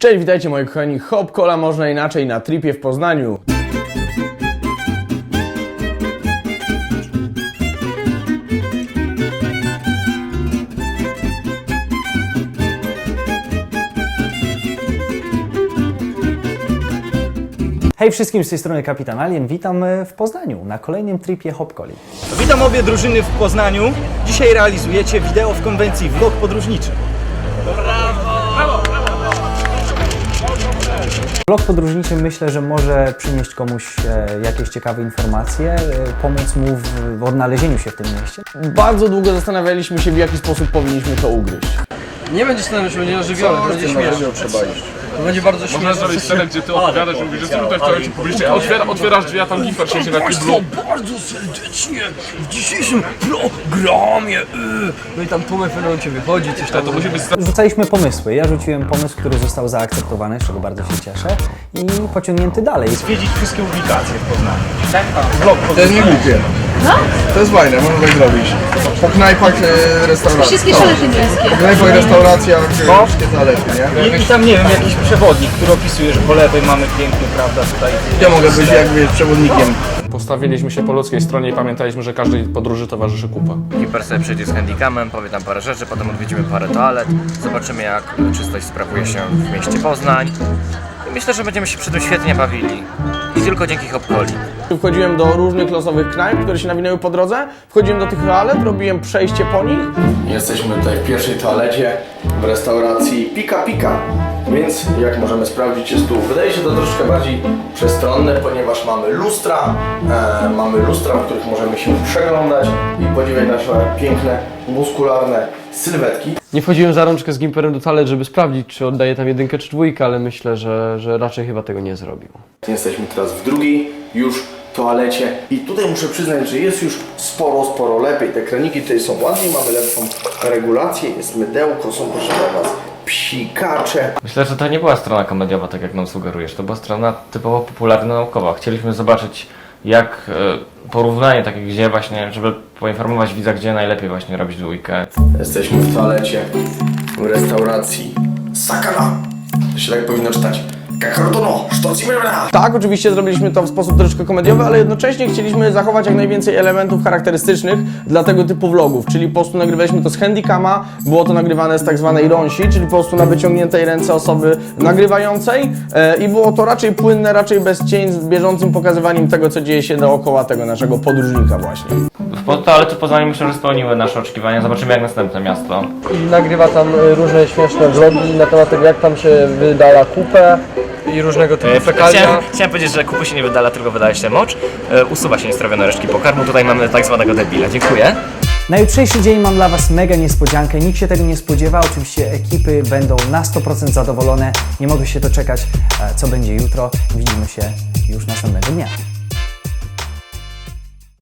Cześć, witajcie moi kochani. Hop cola można inaczej na tripie w Poznaniu. Hej wszystkim, z tej strony Kapitan Alien. Witam w Poznaniu na kolejnym tripie Hopcoli. Witam obie drużyny w Poznaniu. Dzisiaj realizujecie wideo w konwencji vlog podróżniczy. Blog podróżniczy myślę, że może przynieść komuś e, jakieś ciekawe informacje, e, pomóc mu w, w odnalezieniu się w tym mieście. Bardzo długo zastanawialiśmy się, w jaki sposób powinniśmy to ugryźć. Nie będzie stanąć, że będzie ożywiony, to będzie śmieszne. To będzie bardzo Można śmieszne. zrobić scenę, gdzie ty opowiadasz, mówisz, że zrób to w publicznie, a otwiera, otwierasz drzwi, a tam gifer siedzi na kiblu. bardzo serdecznie w dzisiejszym programie. y. No i tam Tomek będą cię wychodzi, coś tam. To musi być Rzucaliśmy pomysły. Ja rzuciłem pomysł, który został zaakceptowany, z czego bardzo się cieszę i pociągnięty dalej. Zwiedzić wszystkie ubikacje w Poznaniu. To jest nie głupie. To jest fajne, można tak zrobić. Po knajpach, e, restauracjach. Wszystkie szalety niemieckie. Po knajpach, restauracjach, e, wszystkie toalety, nie? I, I tam, nie wiem, jakiś przewodnik, który opisuje, że po lewej mamy piękny, prawda, tutaj. Ja mogę być jakby przewodnikiem. Postawiliśmy się po ludzkiej stronie i pamiętaliśmy, że każdej podróży towarzyszy kupa. Hiper sobie przejdzie z handicamem, powie tam parę rzeczy, potem odwiedzimy parę toalet, zobaczymy jak czystość sprawuje się w mieście Poznań. Myślę, że będziemy się przy tym świetnie bawili. I tylko dzięki Hopcoli. Wchodziłem do różnych losowych knajp, które się nawinęły po drodze. Wchodziłem do tych toalet, robiłem przejście po nich. Jesteśmy tutaj w pierwszej toalecie w restauracji Pika Pika. Więc jak możemy sprawdzić jest tu, wydaje się to troszkę bardziej przestronne, ponieważ mamy lustra, e, mamy lustra, w których możemy się przeglądać i podziwiać nasze piękne, muskularne sylwetki. Nie wchodziłem za rączkę z Gimperem do toalet, żeby sprawdzić, czy oddaje tam jedynkę czy dwójkę, ale myślę, że, że raczej chyba tego nie zrobił. Jesteśmy teraz w drugiej już toalecie i tutaj muszę przyznać, że jest już sporo, sporo lepiej. Te kraniki tutaj są ładniej, mamy lepszą regulację, jest mydełko, są proszę dla Was psikacze. Myślę, że to nie była strona komediowa, tak jak nam sugerujesz. To była strona typowo popularno-naukowa. Chcieliśmy zobaczyć, jak e, porównanie takie, gdzie właśnie, żeby poinformować widza, gdzie najlepiej właśnie robić dwójkę. Jesteśmy w toalecie w restauracji Sakana. To się tak powinno czytać. Tak, oczywiście zrobiliśmy to w sposób troszkę komediowy, ale jednocześnie chcieliśmy zachować jak najwięcej elementów charakterystycznych dla tego typu vlogów, czyli po prostu nagrywaliśmy to z handicama, było to nagrywane z tak zwanej rąsi, czyli po prostu na wyciągniętej ręce osoby nagrywającej e, i było to raczej płynne, raczej bez cień, z bieżącym pokazywaniem tego, co dzieje się dookoła tego naszego podróżnika właśnie. W toalety Poznaniu myślę, że spełniły nasze oczekiwania. Zobaczymy, jak następne miasto. I nagrywa tam y, różne śmieszne vlogi na temat tego, jak tam się wydala kupę i różnego typu fekalia. Chciałem, chciałem powiedzieć, że kupy się nie wydala, tylko wydaje się mocz. E, usuwa się niestrawione resztki pokarmu. Tutaj mamy tak zwanego debila. Dziękuję. Na jutrzejszy dzień mam dla Was mega niespodziankę. Nikt się tego nie spodziewa. Oczywiście ekipy będą na 100% zadowolone. Nie mogę się doczekać, e, co będzie jutro. Widzimy się już następnego dnia.